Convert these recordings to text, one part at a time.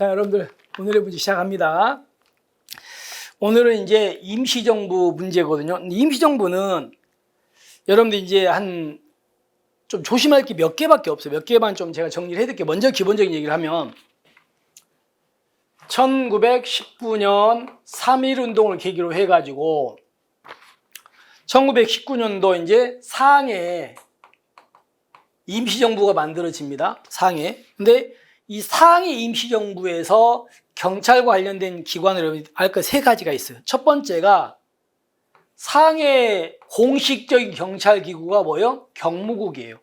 자, 여러분들 오늘의 문제 시작합니다. 오늘은 이제 임시정부 문제거든요. 임시정부는 여러분들 이제 한 좀 조심할 게 몇 개밖에 없어요. 몇 개만 좀 제가 정리를 해드릴게요. 먼저 기본적인 얘기를 하면 1919년 3.1 운동을 계기로 해가지고 1919년도 이제 상해 임시정부가 만들어집니다. 상해. 근데 이 상해 임시정부에서 경찰과 관련된 기관을 알거 세 가지가 있어요. 첫 번째가 상해 공식적인 경찰 기구가 뭐예요? 경무국이에요.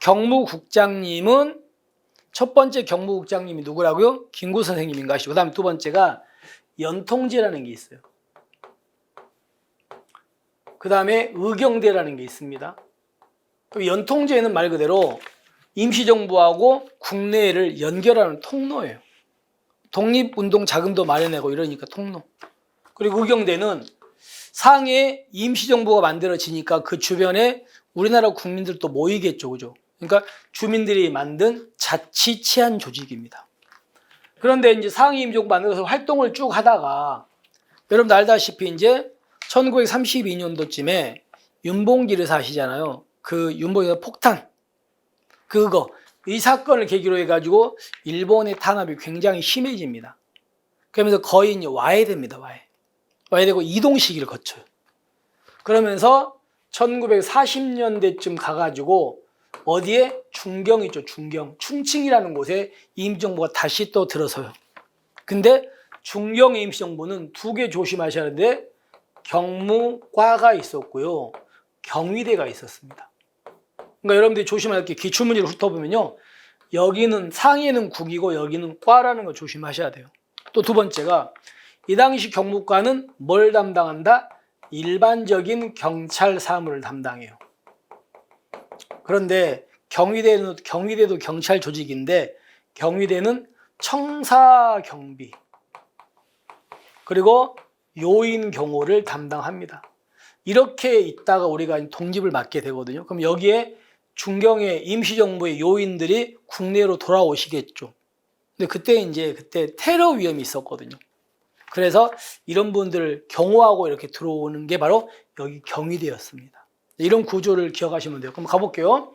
경무국장님은 첫 번째 경무국장님이 누구라고요? 김구 선생님인가 하시고 그다음에 두 번째가 연통제라는 게 있어요. 그다음에 의경대라는 게 있습니다. 그 연통제는 말 그대로 임시정부하고 국내를 연결하는 통로예요. 독립운동 자금도 마련하고 이러니까 통로. 그리고 의경대는 상해 임시정부가 만들어지니까 그 주변에 우리나라 국민들도 모이겠죠. 그죠? 그러니까 주민들이 만든 자치 치안 조직입니다. 그런데 이제 상해 임시정부 만들어서 활동을 쭉 하다가 여러분 알다시피 이제 1932년도쯤에 윤봉길 의사 아시잖아요. 그 윤봉길 폭탄 그거 이 사건을 계기로 해가지고 일본의 탄압이 굉장히 심해집니다. 그러면서 거의 이제 와야 됩니다. 와야. 와야 되고 이동 시기를 거쳐요. 그러면서 1940년대쯤 가가지고 어디에 중경 있죠. 중경. 충칭이라는 곳에 임시정부가 다시 또 들어서요. 근데 중경 임시정부는 두 개 조심하셔야 하는데 경무과가 있었고요. 경위대가 있었습니다. 그러니까 여러분들이 조심할 게 기출문제를 훑어보면요. 여기는 상해는 국이고 여기는 과라는 거 조심하셔야 돼요. 또 두 번째가 이 당시 경무과는 뭘 담당한다? 일반적인 경찰 사무를 담당해요. 그런데 경위대는 경위대도 경찰 조직인데 경위대는 청사 경비 그리고 요인 경호를 담당합니다. 이렇게 있다가 우리가 독립을 맞게 되거든요. 그럼 여기에 중경의 임시정부의 요인들이 국내로 돌아오시겠죠. 근데 그때 이제 그때 테러 위험이 있었거든요. 그래서 이런 분들을 경호하고 이렇게 들어오는 게 바로 여기 경위대였습니다. 이런 구조를 기억하시면 돼요. 그럼 가볼게요.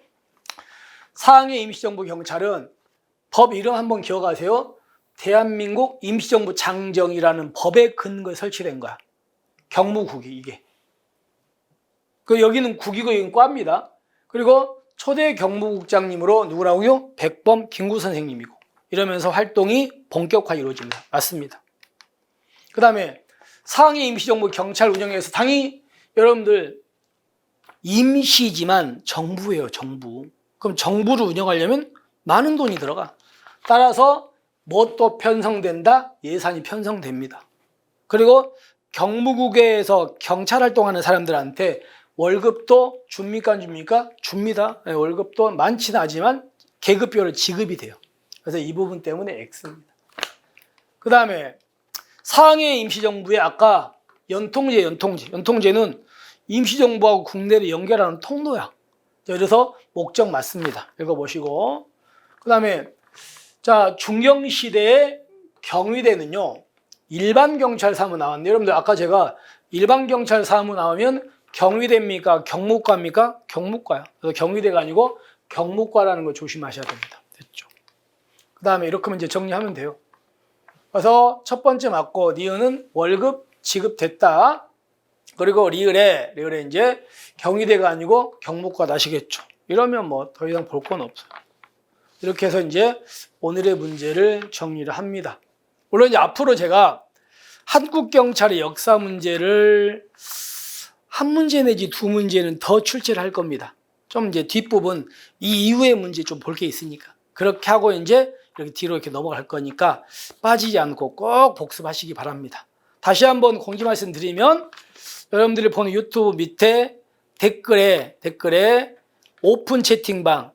상해 임시정부 경찰은 법 이름 한번 기억하세요. 대한민국 임시정부 장정이라는 법에 근거에 설치된 거야. 경무국이 이게. 그 여기는 국이고 여기는 과입니다. 그리고 초대 경무국장님으로 누구라고요? 백범 김구 선생님이고 이러면서 활동이 본격화 이루어집니다. 맞습니다. 그 다음에 상해 임시정부 경찰 운영에서 당연히 여러분들 임시지만 정부예요, 정부. 그럼 정부를 운영하려면 많은 돈이 들어가. 따라서 뭐또 편성된다? 예산이 편성됩니다. 그리고 경무국에서 경찰 활동하는 사람들한테 월급도 줍니까 안 줍니까? 줍니다. 네, 월급도 많지는 않지만 계급별로 지급이 돼요. 그래서 이 부분 때문에 X입니다. 그 다음에 상해 임시정부의 아까 연통제, 연통제. 연통제는 임시정부하고 국내를 연결하는 통로야. 그래서 목적 맞습니다. 읽어보시고. 그 다음에 자 중경시대의 경위대는요. 일반 경찰 사무 나왔는데 여러분들 아까 제가 일반 경찰 사무 나오면 경위대입니까? 경무과입니까? 경무과야. 그래서 경위대가 아니고 경무과라는 거 조심하셔야 됩니다. 됐죠? 그 다음에 이렇게 하면 이제 정리하면 돼요. 그래서 첫 번째 맞고 니은은 월급 지급됐다. 그리고 리을에 리을에 이제 경위대가 아니고 경무과 나시겠죠. 이러면 뭐 더 이상 볼 건 없어요. 이렇게 해서 이제 오늘의 문제를 정리를 합니다. 물론 이제 앞으로 제가 한국 경찰의 역사 문제를 한 문제 내지 두 문제는 더 출제를 할 겁니다. 좀 이제 뒷부분 이 이후의 문제 좀 볼 게 있으니까 그렇게 하고 이제 이렇게 뒤로 이렇게 넘어갈 거니까 빠지지 않고 꼭 복습하시기 바랍니다. 다시 한번 공지 말씀드리면 여러분들이 보는 유튜브 밑에 댓글에 댓글에 오픈 채팅방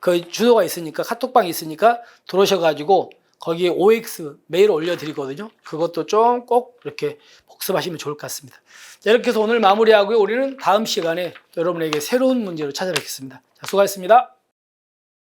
그 주소가 있으니까 카톡방이 있으니까 들어오셔가지고 거기에 OX 메일 올려드리거든요. 그것도 좀 꼭 이렇게 복습하시면 좋을 것 같습니다. 자, 이렇게 해서 오늘 마무리하고요. 우리는 다음 시간에 여러분에게 새로운 문제로 찾아뵙겠습니다. 자, 수고하셨습니다.